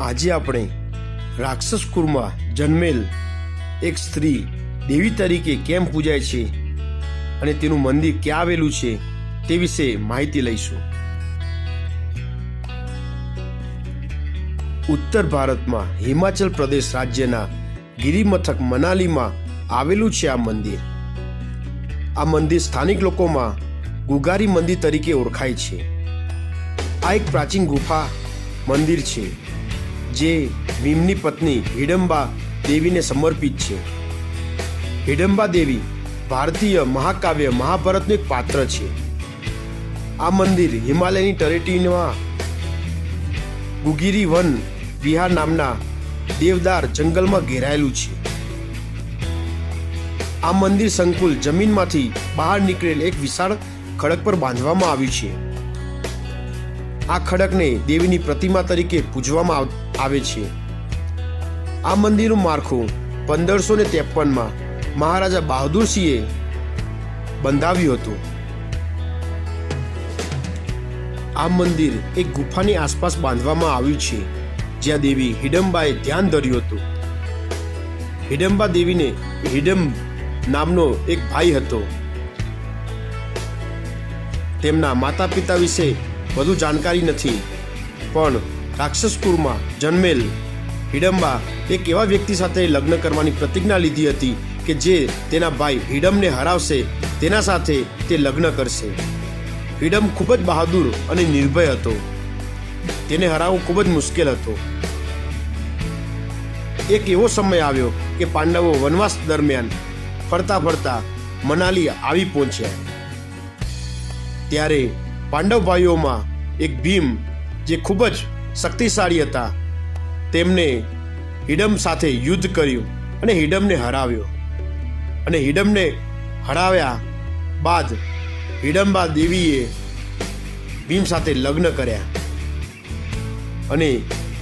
આજે આપણે રાક્ષસ કુરમાં જન્મેલ એક સ્ત્રી દેવી તરીકે કેમ પૂજાય છે અને તેનું મંદિર ક્યાં આવેલું છે તે વિશે માહિતી લઈશું. ઉત્તર ભારતમાં હિમાચલ પ્રદેશ રાજ્યના ગિરિમથક મનાલીમાં આવેલું છે આ મંદિર. આ મંદિર સ્થાનિક લોકોમાં ગુગારી મંદિર તરીકે ઓળખાય છે. આ એક પ્રાચીન ગુફા મંદિર છે. જે ભીમની પત્ની હિડમ્બા દેવીને સમર્પિત છે. હિડમ્બા દેવી ભારતીય મહાકાવ્ય મહાભારતનું એક પાત્ર છે. આ મંદિર હિમાલયની તળેટીમાં ગુગીરી વન વિહાર નામના દેવદાર જંગલમાં ઘેરાયેલું છે. આ મંદિર સંકુલ જમીનમાંથી બહાર નીકળેલ એક વિશાળ ખડક પર બાંધવામાં આવ્યું છે. આ ખડકને દેવીની પ્રતિમા તરીકે પૂજવામાં આવ- આવે છે. આ મંદિરનું માળખું પંદરસો ને ત્રેપનમાં મહારાજા બહાદુરસિંહે બંધાવ્યું હતું. આ મંદિર એક ગુફાની આસપાસ બાંધવામાં આવ્યું છે, જ્યાં દેવી હિડમ્બાએ ધ્યાન ધર્યું હતું. હિડમ્બા દેવીને હિડમ્બ નામનો એક ભાઈ હતો. તેમના માતા પિતા વિશે વધુ જાણકારી નથી, પણ રાક્ષસકુળમાં જન્મેલ. હિડમ્બા એક એવા વ્યક્તિ સાથે લગ્ન કરવાની પ્રતિજ્ઞા લીધી હતી કે જે તેના ભાઈ હિડમને હરાવશે, તેના સાથે તે લગ્ન કરશે. હિડમ ખૂબ જ બહાદુર અને નિર્ભય હતો. તેને હરાવવું ખૂબ જ મુશ્કેલ હતો. એક એવો સમય આવ્યો કે પાંડવો વનવાસ દરમિયાન ફરતા ફરતા મનાલી આવી પહોંચ્યા. ત્યારે પાંડવ ભાઈઓમાં એક ભીમ, જે ખૂબ જ શક્તિશાળી હતા. તેમને હિડમ સાથે યુદ્ધ કર્યું અને હિડમને હરાવ્યો. અને હિડમને હરાવ્યા બાદ હિડમ્બા દેવીએ ભીમ સાથે લગ્ન કર્યા અને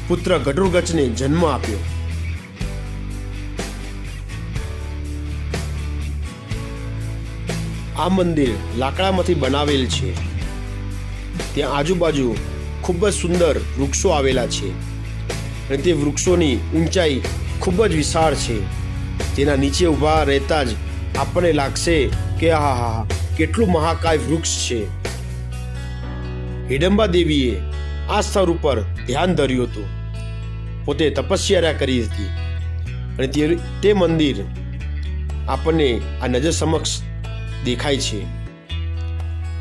પુત્ર ઘટુરગચને જન્મ આપ્યો. આ મંદિર લાકડામાંથી બનાવેલ છે. ત્યાં આજુબાજુ ખૂબ જ સુંદર વૃક્ષો આવેલા છે. અને તે વૃક્ષોની ઊંચાઈ ખૂબ જ વિશાળ છે. તેના નીચે ઊભા રહેતા જ આપણને લાગશે કે હા હા, કેટલું મહાકાય વૃક્ષ છે. હિડમ્બા દેવીએ આ સ્થળ ઉપર ધ્યાન ધર્યું હતું. પોતે તપસ્યા કરી હતી. અને તે તે મંદિર આપણને આ નજર સમક્ષ દેખાય છે.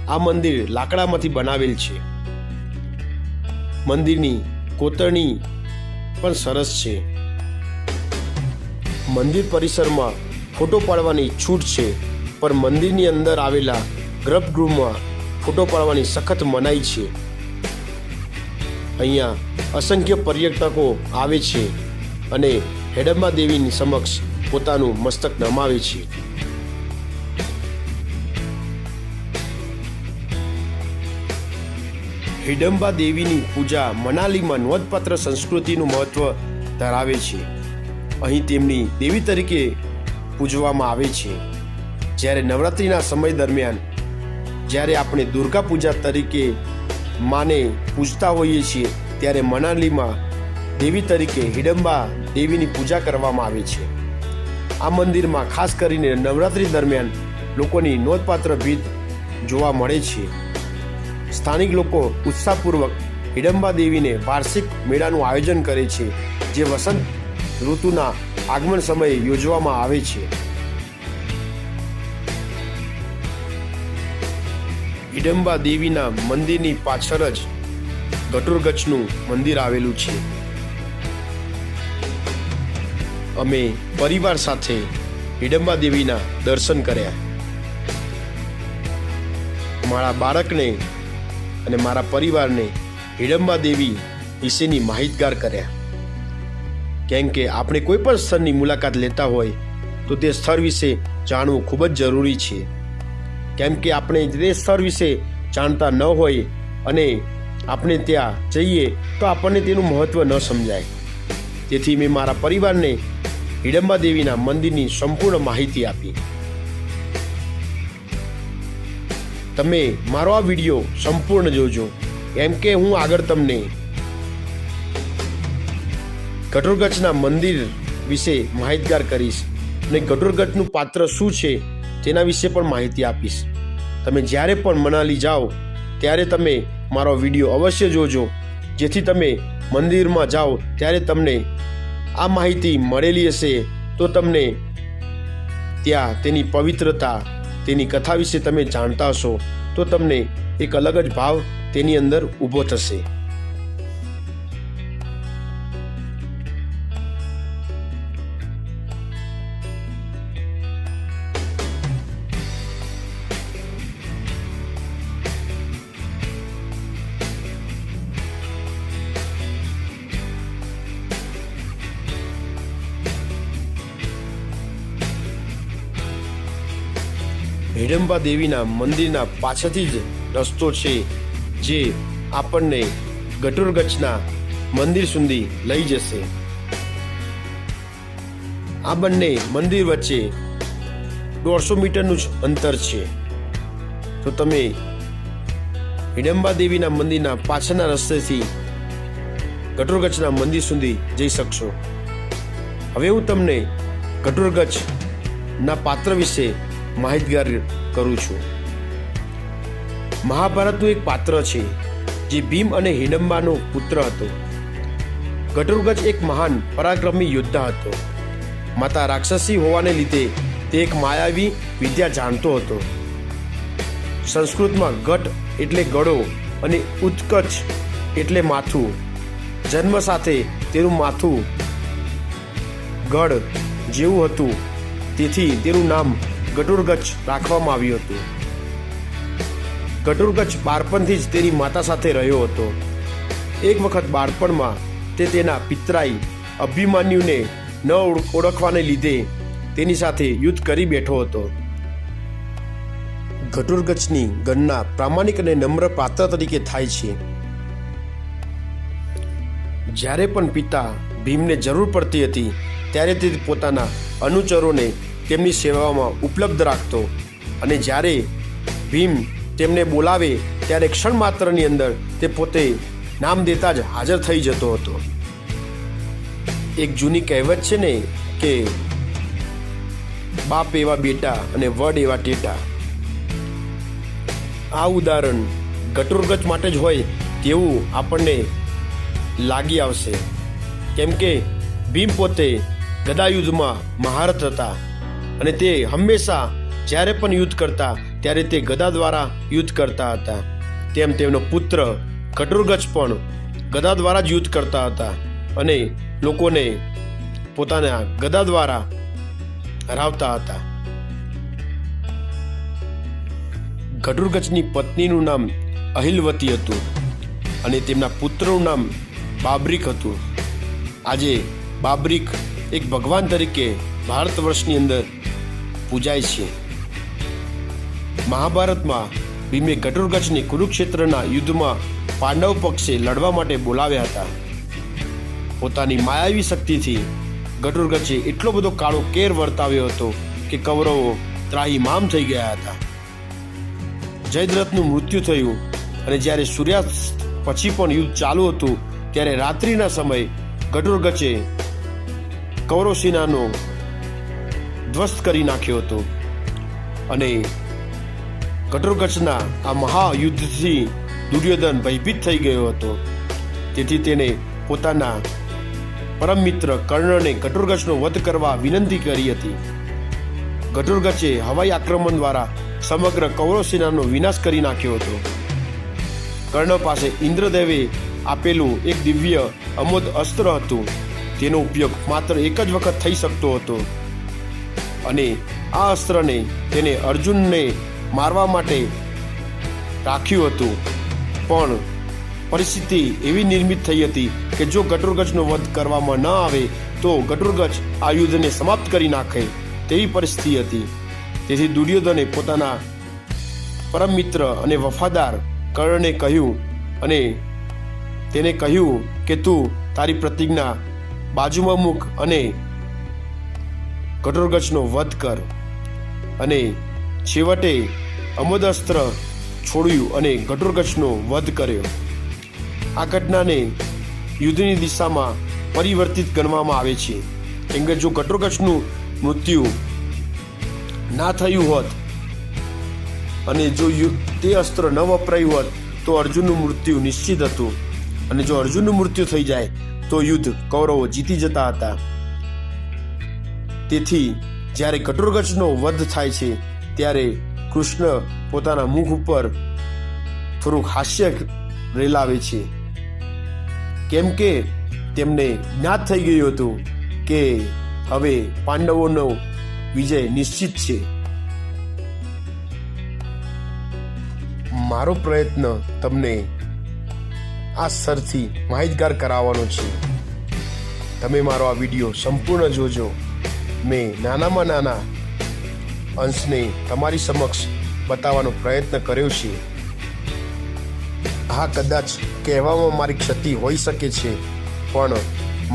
આ મંદિર લાકડામાંથી બનાવેલ છે. મંદિરની કોતરણી પણ સરસ છે. મંદિર પરિસરમાં ફોટો પાડવાની છૂટ છે, પણ મંદિરની અંદર આવેલા ગર્ભગૃહમાં ફોટો પાડવાની સખત મનાઈ છે. અહીંયા અસંખ્ય પર્યટકો આવે છે અને હેડમ્બા દેવીની સમક્ષ પોતાનું મસ્તક નમાવે છે. હિડમ્બા દેવીની પૂજા મનાલીમાં નોંધપાત્ર સંસ્કૃતિનું મહત્વ ધરાવે છે. અહીં તેમની દેવી તરીકે પૂજવામાં આવે છે. જ્યારે નવરાત્રિના સમય દરમિયાન, જ્યારે આપણે દુર્ગા પૂજા તરીકે માને પૂજતા હોઈએ છીએ, ત્યારે મનાલીમાં દેવી તરીકે હિડમ્બા દેવીની પૂજા કરવામાં આવે છે. આ મંદિરમાં ખાસ કરીને નવરાત્રિ દરમિયાન લોકોની નોંધપાત્ર ભીત જોવા મળે છે. સ્થાનિક લોકો ઉત્સાહપૂર્વક હિડમ્બા દેવીને વાર્ષિક મેળાનું આયોજન કરે છે, જે વસંત ઋતુના આગમન સમયે યોજવામાં આવે છે. હિડમ્બા દેવીના મંદિરની પાછળ જ ગટુરગચ્છનું મંદિર આવેલું છે. અમે પરિવાર સાથે હિડમ્બા દેવીના દર્શન કર્યા. મારા બાળકને અને મારા પરિવારને હિડમ્બા દેવી વિશેની માહિતગાર કર્યા. કેમ કે આપણે કોઈ પણ સ્થળની મુલાકાત લેતા હોય, તો તે સ્થળ વિશે જાણવું ખૂબ જ જરૂરી છે. કેમ કે આપણે તે સ્થળ વિશે જાણતા ન હોય અને આપણે ત્યાં જઈએ, તો આપણને તેનું મહત્ત્વ ન સમજાય. તેથી મેં મારા પરિવારને હિડમ્બા દેવીના મંદિરની સંપૂર્ણ માહિતી આપી. તમે મારો આ વીડિયો સંપૂર્ણ જોજો. એમ કે હું આગળ તમને કઠોરગઢના મંદિર વિશે માહિતગાર કરીશ અને કઠોરગઢનું પાત્ર શું છે તેના વિશે પણ માહિતી આપીશ. તમે જ્યારે પણ મનાલી જાઓ, ત્યારે તમે મારો વીડિયો અવશ્ય જોજો. જેથી તમે મંદિરમાં જાઓ, ત્યારે તમને આ માહિતી મળેલી હશે. તો તમને ત્યાં તેની પવિત્રતા તેની કથા વિશે તમે જાણતા હશો, તો તમને એક અલગ જ ભાવ તેની અંદર ઊભો થશે. હિડમ્બા દેવીના મંદિરના પાછળથી જ રસ્તો છે જે આપણને ગટુરગચ્છના મંદિર સુધી લઈ જશે. આ બંને મંદિર વચ્ચે દોઢસો મીટરનું જ અંતર છે. તો તમે હિડંબા દેવીના મંદિરના પાછળના રસ્તેથી ગટોરગચ્છના મંદિર સુધી જઈ શકશો. હવે હું તમને ગટોરગચ્છના પાત્ર વિશે માહિતગાર કરું છું. મહાભારતનું એક પાત્ર છે, જે ભીમ અને હિડમ્બાનો પુત્ર હતો. ઘટુરગજ એક મહાન પરાક્રમી યોદ્ધા હતો. માતા રાક્ષસી હોવાને લીધે તે એક માયાવી વિદ્યા જાણતો હતો. સંસ્કૃતમાં ગટ એટલે ગળો અને ઉત્કચ એટલે માથું. જન્મ સાથે તેનું માથું ગઢ જેવું હતું. તેથી તેનું નામ ગટુરગચ રાખવામાં આવ્યું હતું. ગટુરગચ્છ બાળપણથી જ તેની માતા સાથે રહ્યો હતો. એક વખત બાળપણમાં તે તેના પિતરાઈ અભિમાન્યુને ન ઓળખવાને લીધે તેની સાથે યુદ્ધ કરી બેઠો હતો. ગટુરગચ્છની ગણના પ્રામાણિક અને નમ્ર પાત્ર તરીકે થાય છે. જ્યારે પણ પિતા ભીમને જરૂર પડતી હતી, ત્યારે તે પોતાના અનુચરોને તેમની સેવામાં ઉપલબ્ધ રાખતો. અને જ્યારે ભીમ તેમને બોલાવે, ત્યારે ક્ષણ માત્રની અંદર તે પોતે નામ દેતા જ હાજર થઈ જતો હતો. એક જૂની કહેવત છે ને કે, બાપ એવા બેટા અને વડ એવા ટેટા. આ ઉદાહરણ ગટુરગચ માટે જ હોય તેવું આપણને લાગી આવશે. કેમ કે ભીમ પોતે ગદાયુદ્ધમાં મહારત હતા. અને તે હંમેશા જ્યારે પણ યુદ્ધ કરતા, ત્યારે તે ગદા દ્વારા યુદ્ધ કરતા હતા. તેમ તેમનો પુત્ર કટુરગજ પણ ગદા દ્વારા જ યુદ્ધ કરતા હતા અને લોકોને પોતાના ગદા દ્વારા હરાવતા હતા. ઘટુરગચની પત્નીનું નામ અહિલવતી હતું અને તેમના પુત્રનું નામ બાબરિક હતું. આજે બાબરિક એક ભગવાન તરીકે ભારત વર્ષની અંદર પૂજાય છે. મહાભારતમાં ભીમે ઘટુરગચને કુરુક્ષેત્રના યુદ્ધમાં પાંડવ પક્ષે લડવા માટે બોલાવ્યા હતા. પોતાની માયાવી શક્તિથી ઘટુરગચે એટલો બધો કાળો કેર વર્તાવ્યો હતો કે કૌરવો ત્રાહીમામ થઈ ગયા હતા. જયદ્રથનું મૃત્યુ થયું અને જ્યારે સૂર્યાસ્ત પછી પણ યુદ્ધ ચાલુ હતું, ત્યારે રાત્રિના સમયે ઘટુરગચે કૌરવ ધ્વસ્ત કરી નાખ્યો હતો. અને ઘટુરગચના આ મહાયુદ્ધથી દુર્યોધન ભયભીત થઈ ગયો હતો. તેથી તેને પોતાના પરમ મિત્ર કર્ણને કટોરગચ્છનો વધ કરવા વિનંતી કરી હતી. ઘટુરગચે હવાઈ આક્રમણ દ્વારા સમગ્ર કૌરવ સેનાનો વિનાશ કરી નાખ્યો હતો. કર્ણ પાસે ઇન્દ્રદેવે આપેલું એક દિવ્ય અમોદ અસ્ત્ર હતું. તેનો ઉપયોગ માત્ર એક જ વખત થઈ શકતો હતો. અને આ અસ્ત્રને તેને અર્જુનને મારવા માટે રાખ્યું હતું. પણ પરિસ્થિતિ એવી નિર્મિત થઈ હતી કે જો ગટુરગજનો વધ કરવામાં ન આવે, તો ગટુરગજ આ યુદ્ધને સમાપ્ત કરી નાખે તેવી પરિસ્થિતિ હતી. તેથી દુર્યોધને પોતાના પરમ મિત્ર અને વફાદાર કર્ણને કહ્યું અને તેને કહ્યું કે તું તારી પ્રતિજ્ઞા બાજુમાં મૂક અને કઠોરગચનો વધ કર. અને છેવટે અમોદસ્ત્ર છોડ્યું અને કઠોરગચનો વધ કર્યો. આ ઘટનાને યુદ્ધની દિશામાં પરિવર્તિત ગણવામાં આવે છે. કેમ કે જો ઘટોકચનું મૃત્યુ ના થયું હોત અને જો તે અસ્ત્ર ન વપરાયું હોત, તો અર્જુનનું મૃત્યુ નિશ્ચિત હતું. અને જો અર્જુનનું મૃત્યુ થઈ જાય, તો યુદ્ધ કૌરવો જીતી જતા હતા. તેથી જ્યારે કટોરગચનો વધ થાય છે, ત્યારે કૃષ્ણ પોતાના મુખ ઉપર થોડુંક હાસ્ય રેલાવે છે. કેમ કે તેમને જ્ઞાત થઈ ગયું હતું કે હવે પાંડવોનો વિજય નિશ્ચિત છે. મારો પ્રયત્ન તમને આ સ્તરથી માહિતગાર કરાવવાનો છે. તમે મારો આ વીડિયો સંપૂર્ણ જોજો. મેં નાનામાં નાના અંશને તમારી સમક્ષ બતાવવાનો પ્રયત્ન કર્યો છે. હા કદાચ કહેવામાં મારી ક્ષતિ હોઈ શકે છે, પણ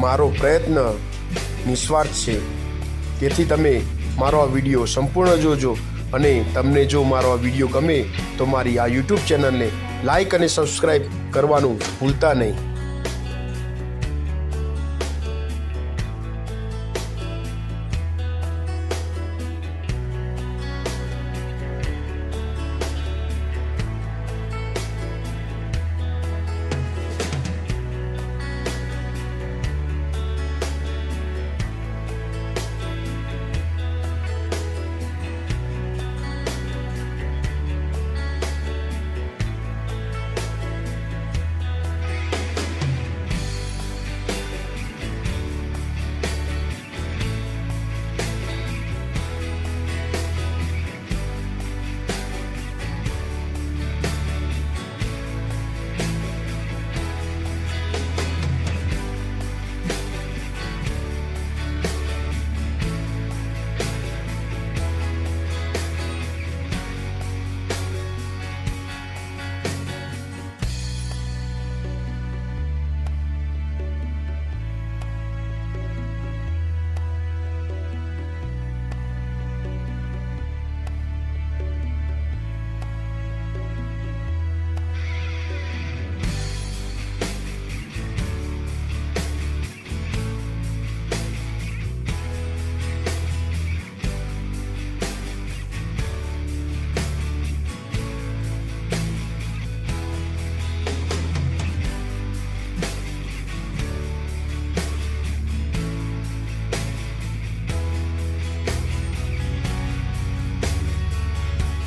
મારો પ્રયત્ન નિસ્વાર્થ છે. તેથી તમે મારો આ વીડિયો સંપૂર્ણ જોજો અને તમને જો મારો આ વીડિયો ગમે તો મારી આ યુટ્યુબ ચેનલને લાઇક અને સબસ્ક્રાઈબ કરવાનું ભૂલતા નહીં.